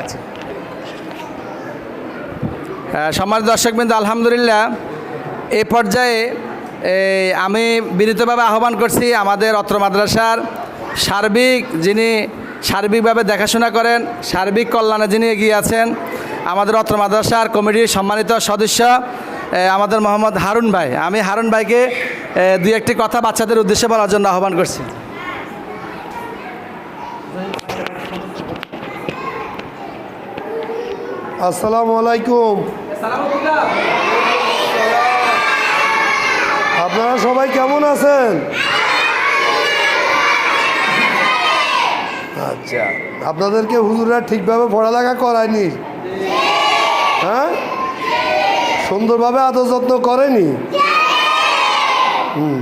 আচ্ছা। হ্যাঁ, সম্মানিত দর্শকবৃন্দ আলহামদুলিল্লাহ এ পর্যায়ে আমি বিনীতভাবে আহ্বান করছি আমাদের অত্র মাদ্রাসার সার্বিক যিনি সার্বিকভাবে দেখাশোনা করেন সার্বিক কল্যাণে যিনি এগিয়ে আছেন আমাদের অত্র মাদ্রাসার কমিটির সম্মানিত সদস্য আমাদের মোহাম্মদ হারুন ভাই। আমি হারুন ভাইকে দুই একটি কথা বাচ্চাদের উদ্দেশ্যে বলার জন্য আহ্বান করছি। আসসালামু আলাইকুম। আপনারা সবাই কেমন আছেন? আচ্ছা আপনাদেরকে হুজুরা ঠিকভাবে পড়ালেখা করায়নি? হ্যাঁ? সুন্দরভাবে আদর যত্ন করেনি? হুম।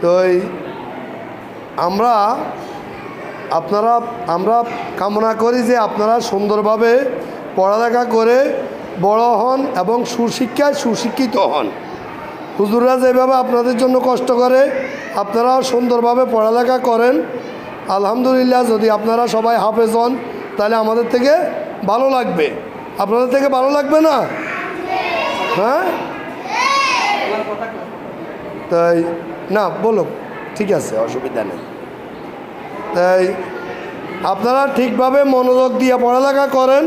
তো আমরা, আপনারা, আমরা কামনা করি যে আপনারা সুন্দরভাবে পড়ালেখা করে বড় হন এবং সুশিক্ষায় সুশিক্ষিত হন। হুজুররা যেভাবে আপনাদের জন্য কষ্ট করে আপনারাও সুন্দরভাবে পড়ালেখা করেন। আলহামদুলিল্লাহ যদি আপনারা সবাই হাফেজ হন তাহলে আমাদের থেকে ভালো লাগবে। আপনাদের থেকে ভালো লাগবে না? হ্যাঁ? তাই না বলো ঠিক আছে। অসুবিধা নেই। তাই আপনারা ঠিকভাবে মনোযোগ দিয়ে পড়ালেখা করেন।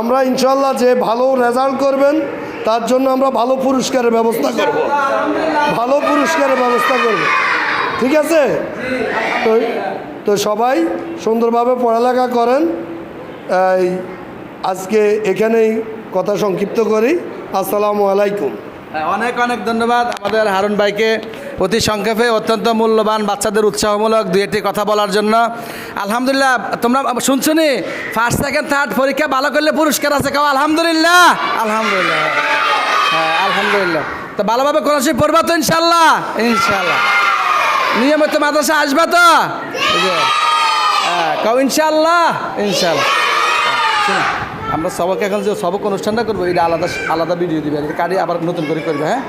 আমরা ইনশাল্লাহ যে ভালো রেজাল্ট করবেন তার জন্য আমরা ভালো পুরস্কারের ব্যবস্থা করব। ভালো পুরস্কারের ব্যবস্থা করব। ঠিক আছে? তো তো সবাই সুন্দরভাবে পড়ালেখা করেন। এই আজকে এখানেই কথা সংক্ষিপ্ত করি। আসসালামু আলাইকুম। হ্যাঁ, অনেক অনেক ধন্যবাদ আমাদের হারুন ভাইকে। অতি সংক্ষেপে অত্যন্ত মূল্যবান বাচ্চাদের উৎসাহমূলক দুই একটি কথা বলার জন্য। আলহামদুলিল্লাহ তোমরা শুনছো নি ফার্স্ট সেকেন্ড থার্ড পরীক্ষা ভালো করলে পুরস্কার আছে। কাউ আলহামদুলিল্লাহ। আলহামদুলিল্লাহ। হ্যাঁ আলহামদুলিল্লাহ। তো ভালোভাবে কোরআন শরীফ পড়বা তো ইনশাল্লাহ ইনশাল্লাহ নিয়মিত মাদ্রাসা আসবা তো? হ্যাঁ কাউ ইনশাল্লাহ ইনশাল্লাহ আমরা সবক এখন যে সবক অনুষ্ঠানটা করব এটা আলাদা আলাদা ভিডিও দিবে। কারি আবার নতুন করে করবে হ্যাঁ?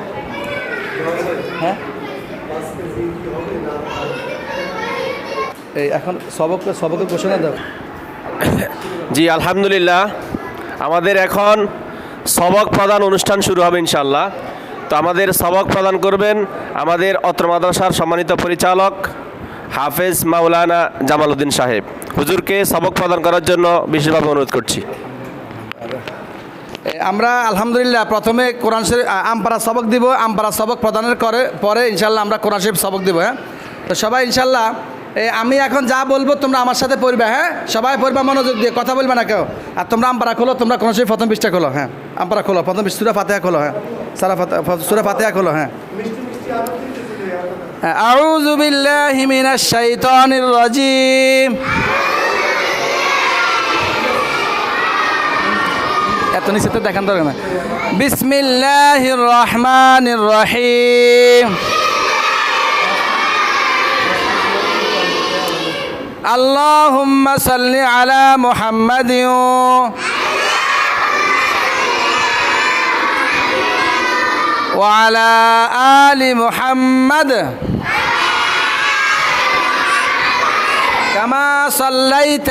হ্যাঁ? এই, এখন সবক সবকের ঘোষণা দাও। জি, আলহামদুলিল্লাহ। আমাদের এখন সবক প্রদান অনুষ্ঠান শুরু হবে ইনশাল্লাহ তো আমাদের সবক প্রদান করবেন আমাদের অত্র মাদ্রাসার সম্মানিত পরিচালক হাফেজ মাওলানা জামাল উদ্দিন সাহেব। হুজুরকে সবক প্রদান করার জন্য বিশেষভাবে অনুরোধ করছি। আমরা আলহামদুলিল্লাহ প্রথমে কোরআন শরীফ আ, আমপারা সবক দিব আমপারা সবক প্রদানের করে পরে ইনশাল্লাহ আমরা কোরআন শরীফ সবক দিব হ্যাঁ তো সবাই ইনশাল্লাহ এ, আমি এখন যা বলবো তোমরা আমার সাথে পড়বে হ্যাঁ সবাই পড়বা মনোযোগ দিয়ে কথা বলবে না কেউ আর তোমরা আমপারা খোলো তোমরা কোরআন শরীফ প্রথম পৃষ্ঠা খোলো হ্যাঁ আমপারা খোলো প্রথম সুরা ফাতেহা খোলো হ্যাঁ সারা ফাতে সুরা ফাতেহা খোলো হ্যাঁ أعوذ بالله من الشيطان الرجيم এত নিচে তো দেখান দরকার না বিসমিল্লাহির রহমানির রহিম اللهم صل على محمد وعلى آل محمد كما صليت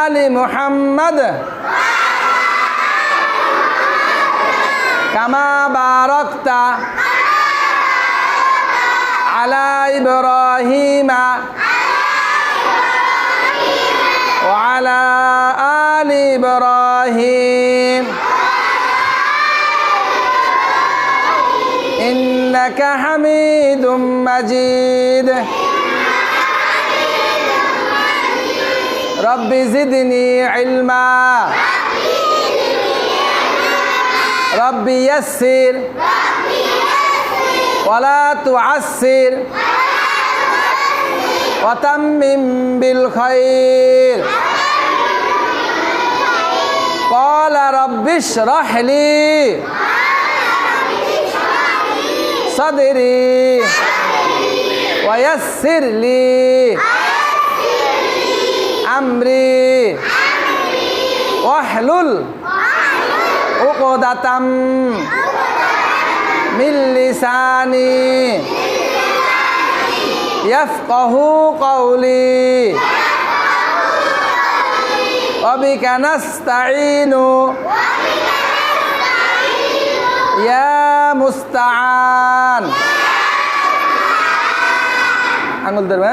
آل محمد كما باركت على إبراهيم وعلى آل إبراهيم إنك حميد مجيد رب زدني علما. رب يسر. ولا تعسر. وتمم بالخير. قال رب اشرح لي. صدري. ويسر لي. أمري واحلل عقدة من لساني يفقه قولي وبك نستعين يا مستعان আঙুল ধরবে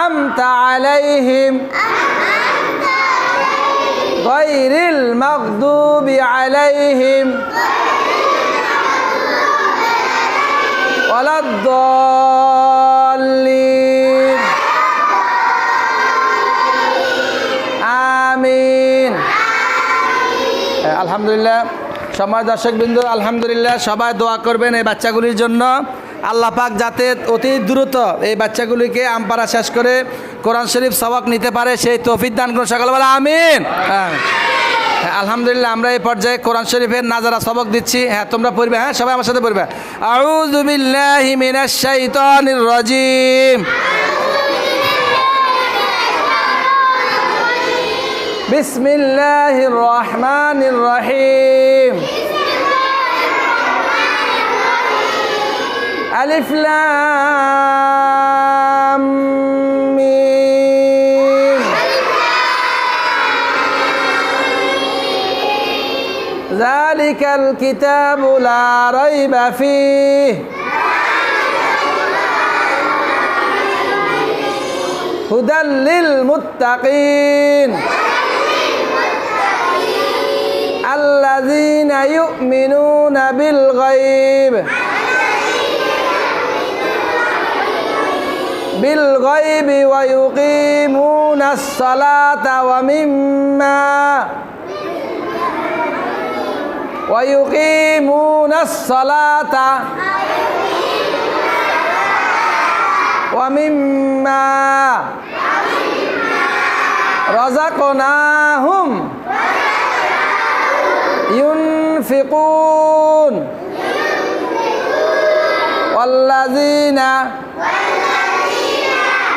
عليهم غير المغضوب عليهم ولا الضالين আমিন আলহামদুলিল্লাহ সময় দর্শক বিন্দু আলহামদুলিল্লাহ সবাই দোয়া করবেন এই বাচ্চাগুলির জন্য আল্লাহ পাক যাতে অতি দ্রুত এই বাচ্চাগুলিকে আমপাড়া শেষ করে কোরআন শরীফ সবক নিতে পারে, সেই তফিদ দান করে সকালবেলা আমিন। হ্যাঁ, হ্যাঁ আলহামদুলিল্লাহ আমরা এই পর্যায়ে কোরআন শরীফের নাজারা সবক দিচ্ছি। হ্যাঁ তোমরা পড়বে হ্যাঁ সবাই আমার সাথে পড়বে। আউযুবিল্লাহি মিনাশ শাইতানির রাজিম। বিসমিল্লাহির রহিম। ألف لام ميم. ذلك الكتاب لا ريب فيه. هدى للمتقين. الذين يؤمنون بالغيب. بالغيب ويقيمون الصلاة ومما ويقيمون الصلاة ومما رزقناهم ينفقون والذين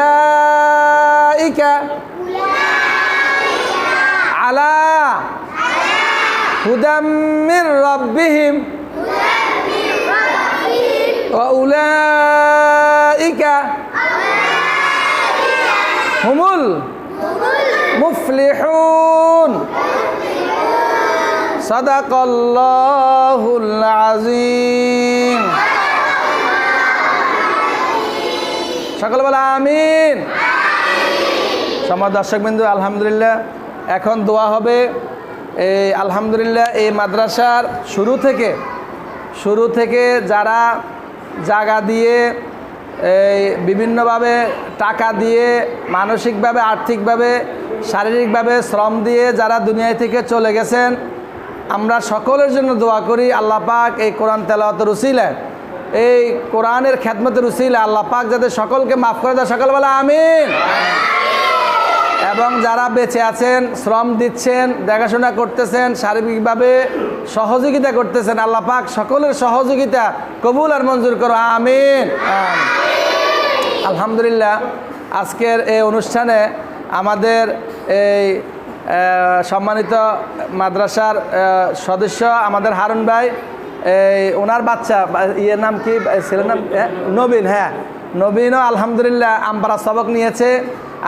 أولئك على هدى من ربهم وأولئك هم المفلحون صدق الله العظيم সকালবেলা আমিন। সমাজ দর্শকবিন্দু, আলহামদুলিল্লাহ। এখন দোয়া হবে এই আলহামদুলিল্লাহ এই মাদ্রাসার শুরু থেকে শুরু থেকে যারা জায়গা দিয়ে এই বিভিন্নভাবে টাকা দিয়ে, মানসিকভাবে, আর্থিকভাবে, শারীরিকভাবে শ্রম দিয়ে যারা দুনিয়া থেকে চলে গেছেন, আমরা সকলের জন্য দোয়া করি, আল্লাহ পাক এই কোরআন তেলাওয়াত উসিলায় এই কোরআনের খ্যাতমতের উসিলা আল্লাহ পাক যাতে সকলকে মাফ করে দেয়। সকালবেলা আমিন। এবং যারা বেঁচে আছেন, শ্রম দিচ্ছেন, দেখাশোনা করতেছেন, শারীরিকভাবে সহযোগিতা করতেছেন, আল্লাহ পাক সকলের সহযোগিতা কবুল আর মঞ্জুর করো। আমিন। আলহামদুলিল্লাহ, আজকের এই অনুষ্ঠানে আমাদের এই সম্মানিত মাদ্রাসার সদস্য আমাদের হারুন ভাই এই ওনার বাচ্চা ইয়ের নাম কি? ছেলের নাম? হ্যাঁ, নবীন হ্যাঁ। নবীনও আলহামদুলিল্লাহ আমপারা সবক নিয়েছে।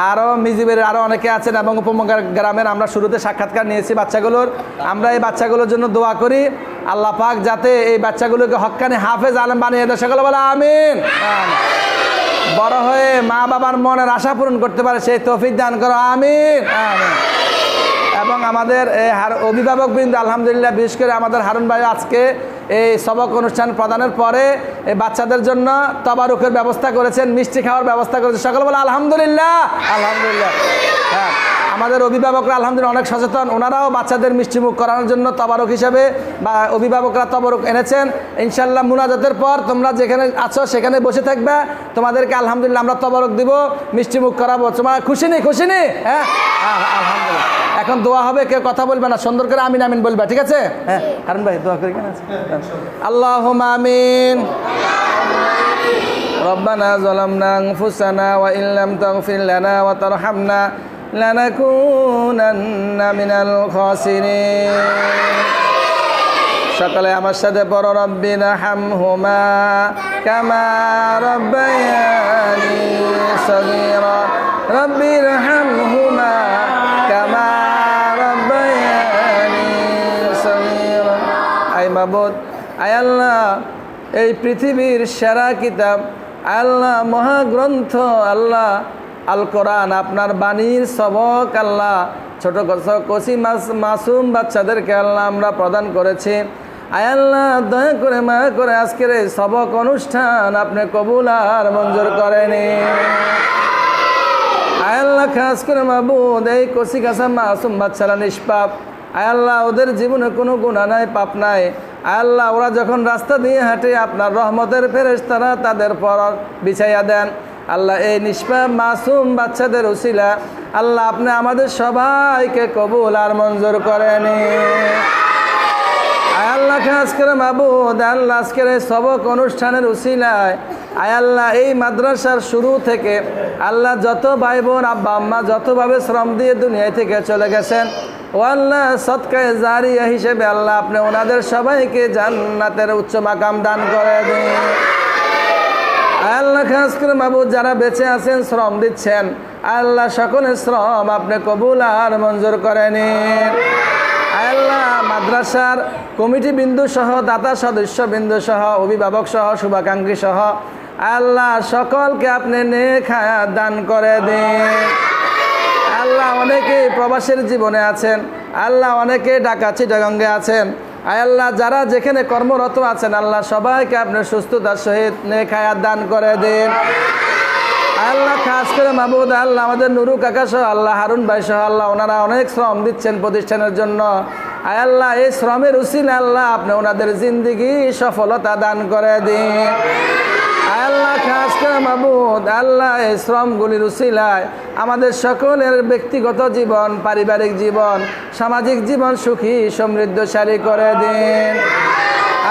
আরও মিজিবের আরও অনেকে আছেন এবং উপমগ্রা গ্রামের আমরা শুরুতে সাক্ষাৎকার নিয়েছি বাচ্চাগুলোর। আমরা এই বাচ্চাগুলোর জন্য দোয়া করি। আল্লাহ পাক যাতে এই বাচ্চাগুলোকে হক্কানি হাফেজ আলম বানিয়ে দেয়। সকলে বলে আমিন। বড় হয়ে মা বাবার মনের আশা পূরণ করতে পারে সেই তৌফিক দান করো। আমিন। এবং আমাদের এই হার অভিভাবক বৃন্দ আলহামদুলিল্লাহ বিশেষ করে আমাদের হারুন ভাই আজকে এই সবক অনুষ্ঠান প্রদানের পরে এই বাচ্চাদের জন্য তবারুকের ব্যবস্থা করেছেন, মিষ্টি খাওয়ার ব্যবস্থা করেছেন। সকল বলে, আলহামদুলিল্লাহ। আলহামদুলিল্লাহ। হ্যাঁ আমাদের অভিভাবকরা আলহামদুলিল্লাহ অনেক সচেতন। ওনারাও বাচ্চাদের মিষ্টিমুখ করানোর জন্য তবারক হিসাবে বা অভিভাবকরা তবারক এনেছেন। ইনশাল্লাহ মুনাজাতের পর তোমরা যেখানে আছো সেখানে বসে থাকবে। তোমাদেরকে আলহামদুলিল্লাহ আমরা তবারক দিব মিষ্টিমুখ করাবো। তোমার খুশি নেই খুশি নেই? হ্যাঁ? আলহামদুলিল্লাহ। এখন দোয়া হবে কেউ কথা বলবে না সুন্দর করে আমিন আমিন বলবে ঠিক আছে হ্যাঁ কারণ ভাই দোয়া করি কেন আল্লাহ আমিন ربنا ظلمنا أنفسنا وإن لم تغفر لنا وترحمنا لنكونن من الخاسرين সকালে আমার সাথে পড়ো রব্বিনা হামহুমা কামা রব্বায়ানি সগীরা রব্বির আই মাবুদ আয় আল্লাহ, এই পৃথিবীর সেরা কিতাব। আল্লাহ, মহাগ্রন্থ আল্লাহ। আল কোরআন, আপনার বাণীর সবক আল্লাহ। ছোট কচি মাস মাসুম বাচ্চাদেরকে আল্লাহ আমরা প্রদান করেছি। আয় আল্লাহ, দয়া করে মায়া করে আজকের এই সবক অনুষ্ঠান আপনি কবুল আর মঞ্জুর করেনি আয় আল্লাহ, খাস করে মাবুদ, এই কচি কাঁচা মাসুম বাচ্চারা নিষ্পাপ। আয় আল্লাহ, ওদের জীবনে কোনো গুণা নাই, পাপ নাই। আল্লাহ, ওরা যখন রাস্তা দিয়ে হাঁটে, আপনার রহমতের ফেরেস তারা তাদের পর বিছাইয়া দেন। আল্লাহ, এই নিষ্পাপ, মাসুম বাচ্চাদের উসিলা, আল্লাহ আপনি আমাদের সবাইকে কবুল আর মঞ্জুর করেনি। আয় আল্লাহ খাস করে মাবুদ? আল্লাহ, আজকের এই সবক অনুষ্ঠানের উসিলায়, আয় আল্লাহ, এই মাদ্রাসার শুরু থেকে আল্লাহ যত ভাই বোন, আব্বা আম্মা যতভাবে শ্রম দিয়ে দুনিয়ায় থেকে চলে গেছেন ও আল্লাহ সৎকায় জারিয়া হিসেবে আল্লাহ আপনি ওনাদের সবাইকে জান্নাতের উচ্চ মাকাম দান করে দিন। আল্লাহ, খাস করে মাবুদ যারা বেঁচে আছেন, শ্রম দিচ্ছেন আল্লাহ সকলের শ্রম আপনি কবুল আর মঞ্জুর করে নিন। আল্লাহ, মাদ্রাসার কমিটি বিন্দু সহ, দাতা সদস্য বিন্দু সহ, অভিভাবক সহ, শুভাকাঙ্ক্ষী সহ আল্লাহ সকলকে আপনি নেখায়া দান করে দিন। অনেকে প্রবাসের জীবনে আছেন, আল্লাহ অনেকে ঢাকা চিটাগঙ্গে আছেন। আয় আল্লাহ, যারা যেখানে কর্মরত আছেন, আল্লাহ সবাইকে আপনার সুস্থতার সহিত নেখায়াত দান করে দিন। আল্লাহ, খাস করে মাহবুদ আল্লাহ, আমাদের নুরু কাকা সহ, আল্লাহ হারুন ভাই সহ, আল্লাহ ওনারা অনেক শ্রম দিচ্ছেন প্রতিষ্ঠানের জন্য। আয় আল্লাহ, এই শ্রমের উসিল আল্লাহ আপনি ওনাদের জিন্দিগি সফলতা দান করে দিন। মাবুদ আল্লাহ এই শ্রমগুলির উসিলায় আমাদের সকলের ব্যক্তিগত জীবন, পারিবারিক জীবন, সামাজিক জীবন সুখী, সমৃদ্ধশালী করে দিন।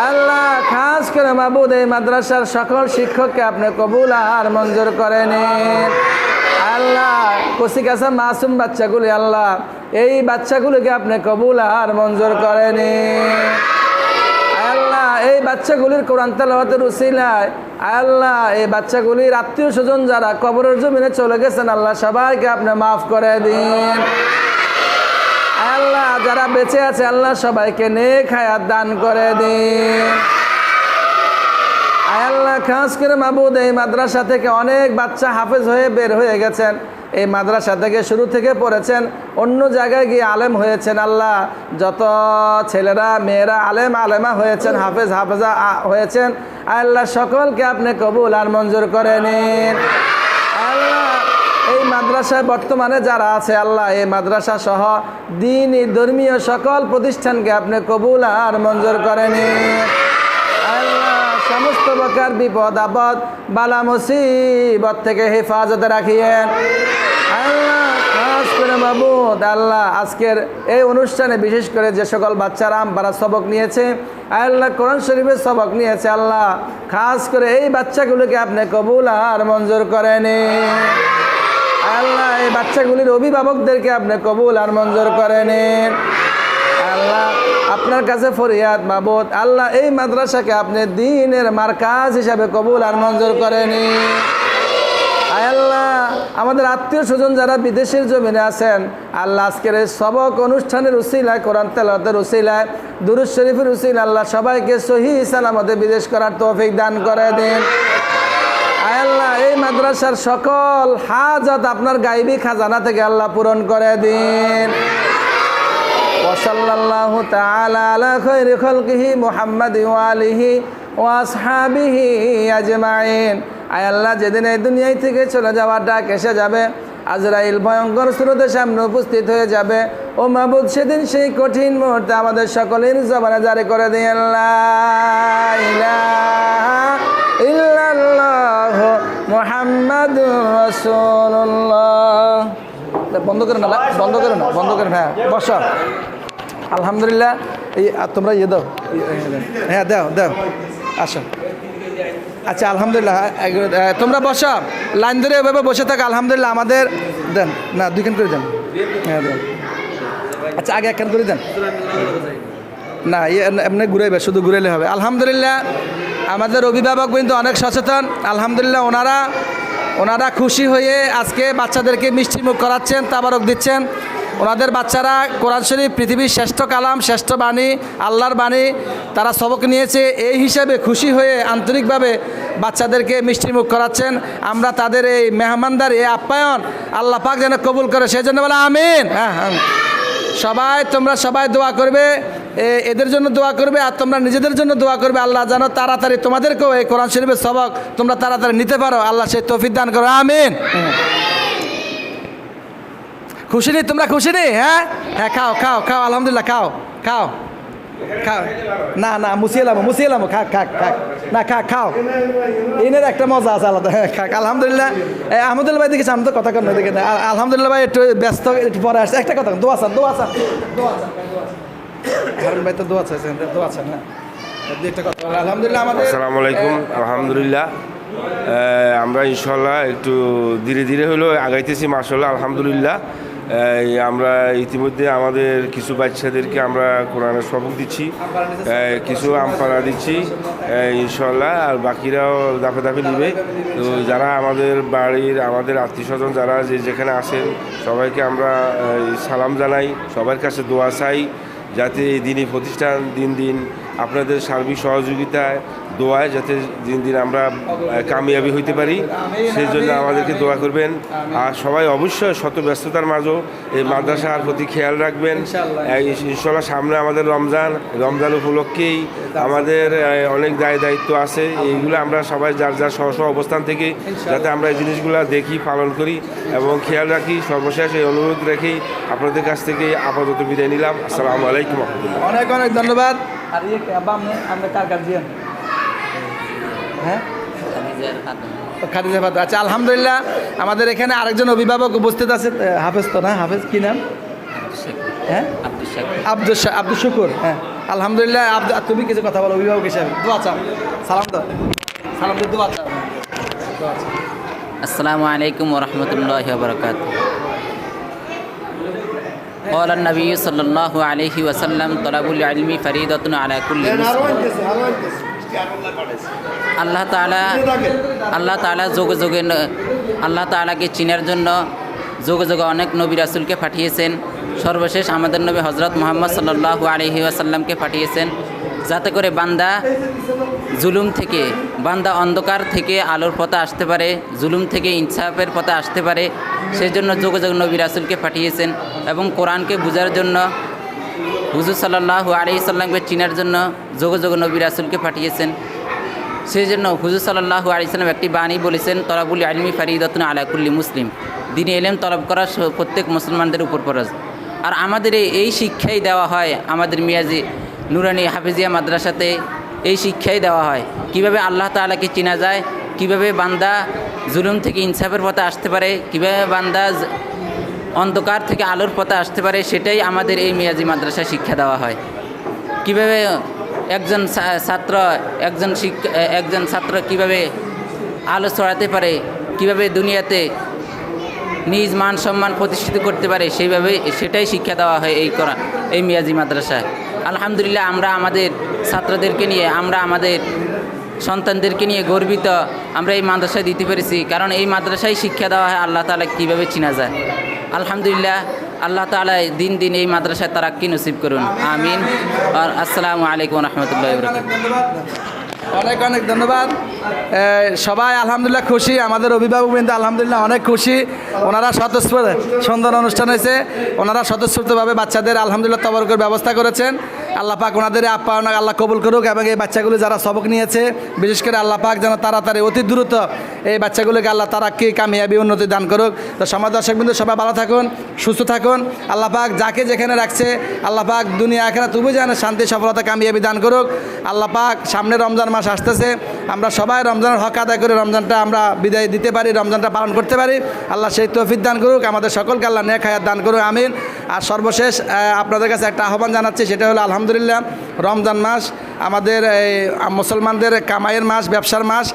আল্লাহ, খাস করে মাবুদ এই মাদ্রাসার সকল শিক্ষককে আপনি কবুল আর মঞ্জুর করে নিন। আল্লাহ, কসিকাসা মাসুম বাচ্চাগুলি, আল্লাহ, এই বাচ্চাগুলিকে আপনি কবুল আর মঞ্জুর করে নিন। এই বাচ্চাগুলির কোরআন তেলাওয়াতের উসিলায় আল্লাহ এই বাচ্চাগুলির আত্মীয় স্বজন যারা কবরের জমিনে চলে গেছেন, আল্লাহ সবাইকে আপনি মাফ করে দিন। আল্লাহ যারা বেঁচে আছে, আল্লাহ সবাইকে নেক হায়াত দান করে দিন। আল্লাহ খাস করে মাবুদ এই মাদ্রাসা থেকে অনেক বাচ্চা হাফেজ হয়ে বের হয়ে গেছেন। এই মাদ্রাসা থেকে শুরু থেকে পড়েছেন, অন্য জায়গায় গিয়ে আলেম হয়েছেন আল্লাহ। যত ছেলেরা, মেয়েরা আলেম আলেমা হয়েছেন, হাফেজ হাফেজা হয়েছেন, আল্লাহ সকলকে আপনি কবুল আর মঞ্জুর করে নিন। এই মাদ্রাসায় বর্তমানে যারা আছে, আল্লাহ এই মাদ্রাসা সহ দিনই ধর্মীয় সকল প্রতিষ্ঠানকে আপনি কবুল আর মঞ্জুর করে নিন। আল্লাহ সমস্ত প্রকার বিপদ, আপদ, বালা, মুসিবত থেকে হেফাজতে রাখিয়েন। আল্লাহ আজকের এই অনুষ্ঠানে বিশেষ করে যে সকল বাচ্চারা আমপারা সবক নিয়েছে, আল্লাহ, কোরআন শরীফের সবক নিয়েছে, আল্লাহ, খাস করে এই বাচ্চাগুলোকে আপনি কবুল আর মঞ্জুর করে নিন আল্লাহ, এই বাচ্চাগুলির অভিভাবকদেরকে আপনি কবুল আর মঞ্জুর করে নিন আল্লাহ আপনার কাছে ফরিয়াদ মাবুদ আল্লাহ এই মাদ্রাসাকে আপনি দিনের মার্কাজ হিসাবে কবুল আর মঞ্জুর করে নিন আয় আল্লাহ, আমাদের আত্মীয় স্বজন যারা বিদেশের জমিনে আছেন, আল্লাহ আজকের এই সবক অনুষ্ঠানের উসিলায়, কোরআন তেলাতের উসিলায় দুরুজ শরীফের উসিল আল্লাহ সবাইকে সহি সালামতে বিদেশ করার তৌফিক দান করে দিন। আল্লাহ, এই মাদ্রাসার সকল হাজাত আপনার গাইবি খাজানা থেকে আল্লাহ পূরণ করে দিন। وصلى الله تعالى على خير خلقه محمد وآله وأصحابه أجمعين আয় আল্লাহ যেদিন এই দুনিয়ায় থেকে চলে যাওয়ার ডাক এসে যাবে আজরাইল ভয়ঙ্কর স্রোতের সামনে উপস্থিত হয়ে যাবে ও মাহবুদ সেদিন সেই কঠিন মুহূর্তে আমাদের সকলের জবানে জারি করে দিয়ে আল্লাহ ইলাহা ইল্লাল্লাহ মুহাম্মাদুর রাসূলুল্লাহ বন্ধ করে না লা- বন্ধ করে না বন্ধ করে না হ্যাঁ বসো আলহামদুলিল্লাহ, এই তোমরা ইয়ে দাও হ্যাঁ দাও দাও, আসো। আচ্ছা আলহামদুলিল্লাহ তোমরা বসো, লাইন ধরে এভাবে বসে থাকো, আলহামদুলিল্লাহ, আমাদের, দেন, না, দুইখান করে দেন। হ্যাঁ আচ্ছা আগে একখান করে দেন। না এমনি ঘুরাইবে, শুধু ঘুরাইলে হবে। আলহামদুলিল্লাহ, আমাদের অভিভাবক কিন্তু অনেক সচেতন। আলহামদুলিল্লাহ, ওনারা ওনারা খুশি হয়ে আজকে বাচ্চাদেরকে মিষ্টি মুখ করাচ্ছেন, তাবারক দিচ্ছেন। ওনাদের বাচ্চারা কোরআন শরীফ পৃথিবীর শ্রেষ্ঠ কালাম, শ্রেষ্ঠ বাণী, আল্লাহর বাণী, তারা সবক নিয়েছে। এই হিসাবে খুশি হয়ে আন্তরিকভাবে বাচ্চাদেরকে মিষ্টি মুখ করাচ্ছেন। আমরা তাদের এই মেহমানদার, এই আপ্যায়ন আল্লাহ পাক যেন কবুল করে সেই জন্য বলে আমিন। হ্যাঁ হ্যাঁ। সবাই, তোমরা সবাই দোয়া করবে এদের জন্য দোয়া করবে, আর তোমরা নিজেদের জন্য দোয়া করবে। আল্লাহ যেন তাড়াতাড়ি তোমাদেরকেও এই কোরআন শরীফের সবক তোমরা তাড়াতাড়ি নিতে পারো। আল্লাহ সেই তৌফিক দান করো, আমিন। খুশি নেই তোমরা খুশি নেই হ্যাঁ? হ্যাঁ খাও খাও খাও, আলহামদুলিল্লাহ, খাও খাও খাও। না না, মুছিয়ে লামো মুছিয়ে লামো, খাক খাক খাক। না, খাক, খাও। এনের একটা মজা আছে আলাদা হ্যাঁ খাক, আলহামদুলিল্লাহ। আহমদুল্লাহ ভাই দেখেছি আমি তো কথা কর না দেখে না। আলহামদুলিল্লাহ ভাই, একটু ব্যস্ত, একটু পরে আসছে। একটা কথা দোয়া চান দোয়া চান হারুন ভাই তো দোয়া চান হ্যাঁ। দু আলহামদুলিল্লাহ আসসালামু আলাইকুম, আলহামদুলিল্লাহ। আমরা ইনশাল্লাহ একটু ধীরে ধীরে হলেও আগাইতেছি মাসাল্লাহ আলহামদুলিল্লাহ। আমরা ইতিমধ্যে আমাদের কিছু বাচ্চাদেরকে আমরা কোরআনের সবক দিচ্ছি। কিছু আমপাড়া দিচ্ছি ইনশাল্লাহ আর বাকিরাও দাফে দাফে নিবে। তো যারা আমাদের বাড়ির, আমাদের আত্মীয় স্বজন যারা যে যেখানে আসেন সবাইকে আমরা সালাম জানাই, সবার কাছে দোয়া চাই, যাতে এই দিনই প্রতিষ্ঠান দিন দিন আপনাদের সার্বিক সহযোগিতায় দোয়ায় যাতে দিন দিন আমরা কামিয়াবি হইতে পারি সেই জন্য আমাদেরকে দোয়া করবেন। আর সবাই অবশ্যই শত ব্যস্ততার মাঝেও এই মাদ্রাসার প্রতি খেয়াল রাখবেন। ইনশাল্লাহ সামনে আমাদের রমজান রমজান উপলক্ষেই আমাদের অনেক দায় দায়িত্ব আছে। এইগুলো আমরা সবাই যার যার সহ সহ অবস্থান থেকে যাতে আমরা এই জিনিসগুলো দেখি পালন করি এবং খেয়াল রাখি। সর্বশেষ এই অনুরোধ রেখেই আপনাদের কাছ থেকে আপাতত বিদায় নিলাম। আসসালামু আলাইকুম অনেক অনেক ধন্যবাদ। আর ইয়ে আপনি কার দিয়েন হ্যাঁ ও, খাদিজা ফাতে আচ্ছা আলহামদুলিল্লাহ আমাদের এখানে আরেকজন অভিভাবক উপস্থিত আছে এ, হাফেজ তো না হাফেজ কি নাম হ্যাঁ আব্দুল শা- আব্দুল শুকুর হ্যাঁ আলহামদুলিল্লাহ আব্দুল তুমি কিছু কথা বলো অভিভাবক হিসাবে দোয়া চাও সালাম দাও সালাম দিয়ে দোয়া চাও দোয়া চাও। السلام عليكم ورحمة الله وبركاته قال النبي صلى الله عليه وسلم طلب العلم فريضة على كل مسلم আল্লাহ তাআলা আল্লাহ তাআলা যোগে যোগে আল্লাহ তাআলাকে চিনার জন্য যোগে যোগে অনেক নবী রাসুলকে পাঠিয়েছেন। সর্বশেষ আমাদের নবী হজরত মোহাম্মদ সাল্লাল্লাহু আলহি আসাল্লামকে পাঠিয়েছেন। যাতে করে বান্দা জুলুম থেকে বান্দা অন্ধকার থেকে আলোর পথে আসতে পারে জুলুম থেকে ইনসাফের পথে আসতে পারে। সেই জন্য যোগাযোগ নবী রাসুলকে পাঠিয়েছেন এবং কোরআনকে বোঝার জন্য হুজুর সাল্লাহ আলি সাল্লামকে চিনার জন্য যোগাযোগ নবী রাসুলকে পাঠিয়েছেন। সেই জন্য হুজুর সাল্লাহু আলিয়াল্লাম একটি বাণী বলেছেন, তরাবুল আলমি ফারিদতুন আলাকুল্লি মুসলিম। দিনে এলেম তলব করা প্রত্যেক মুসলমানদের উপর ফরজ। আর আমাদের এই- শিক্ষাই দেওয়া হয় আমাদের মিয়াজি নুরানি হাফিজিয়া মাদ্রাসাতে এই শিক্ষাই দেওয়া হয়। কীভাবে আল্লাহ তাআলাকে চেনা যায়, কীভাবে বান্দা জুলুম থেকে ইনসাফের পথে আসতে পারে, কীভাবে বান্দা অন্ধকার থেকে আলোর পথে আসতে পারে, সেটাই আমাদের এই মিয়াজি মাদ্রাসায় শিক্ষা দেওয়া হয়। কীভাবে একজন ছাত্র, একজন শিক্ষা, একজন ছাত্র কীভাবে আলো ছড়াতে পারে, কীভাবে দুনিয়াতে নিজ মান সম্মান প্রতিষ্ঠিত করতে পারে, সেইভাবে, সেটাই শিক্ষা দেওয়া হয় এই করা এই মিয়াজি মাদ্রাসায়। আলহামদুলিল্লাহ আমরা আমাদের ছাত্রদেরকে নিয়ে, আমরা আমাদের সন্তানদেরকে নিয়ে গর্বিত আমরা এই মাদ্রাসায় দিতে পেরেছি, কারণ এই মাদ্রাসায় শিক্ষা দেওয়া হয় আল্লাহ তালা কীভাবে চিনা যায়। আলহামদুলিল্লাহ, আল্লাহ তালা দিন দিন এই মাদ্রাসায় তারা কি নসিব করুন। আমিন। আসসালামু আলাইকুম রহমতুল্লাহ অনেক অনেক ধন্যবাদ। সবাই আলহামদুলিল্লাহ খুশি, আমাদের অভিভাবক কিন্তু আলহামদুলিল্লাহ অনেক খুশি। ওনারা স্বতঃস্ফূর্ত সুন্দর অনুষ্ঠান হয়েছে, ওনারা স্বতঃস্ফূর্তভাবে বাচ্চাদের আলহামদুলিল্লাহ তবরকের ব্যবস্থা করেছেন। আল্লাহ পাক ওনাদের আপ্যায়ন আল্লাহ কবুল করুক এবং এই বাচ্চাগুলো যারা সবক নিয়েছে, বিশেষ করে আল্লাহ পাক যেন তাড়াতাড়ি অতি দ্রুত এই বাচ্চাগুলোকে আল্লাহ তারা কি কামিয়াবি উন্নতি দান করুক। তো সমাজ দর্শক বিন্দু, সবাই ভালো থাকুন, সুস্থ থাকুন। আল্লাহ পাক যাকে যেখানে রাখছে, আল্লাহ পাক দুনিয়া এখানে তবু যেন শান্তি, সফলতা, কামিয়াবি দান করুক। আল্লাহ পাক সামনে রমজান মাস আসতেছে, আমরা সবাই রমজানের হক আদায় করে রমজানটা আমরা বিদায় দিতে পারি, রমজানটা পালন করতে পারি। আল্লাহ সেই তৌফিক দান করুক, আমাদের সকলকে আল্লাহ নেক হায়াত দান করুক, আমিন। আর সর্বশেষ আপনাদের কাছে একটা আহ্বান জানাচ্ছি, সেটা হলো আলহামদুলিল্লাহ। রমজান মাস, আমাদের মুসলমানদের কামাইয়ের মাস, ব্যবসার মাস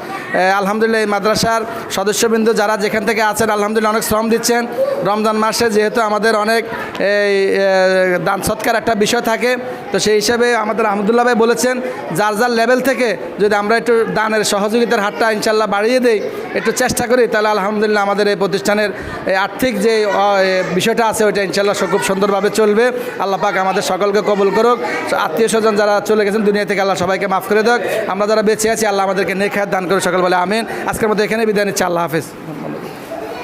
আলহামদুলিল্লাহ এই মাদ্রাসার সদস্যবৃন্দ যারা যেখান থেকে আছেন, আলহামদুলিল্লাহ অনেক শ্রম দিচ্ছেন। রমজান মাসে যেহেতু আমাদের অনেক এই দান সৎকার একটা বিষয় থাকে, তো সেই হিসাবে আমাদের আহমদুল্লাহ ভাই বলেছেন, যার যার লেভেল থেকে যদি আমরা একটু দানের সহযোগিতার হারটা ইনশাল্লাহ বাড়িয়ে দেই, একটু চেষ্টা করি, তাহলে আলহামদুলিল্লাহ আমাদের এই প্রতিষ্ঠানের এই আর্থিক যে বিষয়টা আছে, ওইটা ইনশাল্লাহ খুব সুন্দরভাবে চলবে। আল্লাহ পাক আমাদের সকলকে কবুল করুক। আত্মীয় স্বজন যারা চলে গেছেন দুনিয়া থেকে আল্লাহ সবাইকে মাফ করে দেখ আমরা যারা বেঁচে আছি, আল্লাহ আমাদেরকে নেখায়াত দান করে সকল বলে আমিন। আজকের মধ্যে এখানে বিদায় নিচ্ছি, আল্লাহ হাফিজ।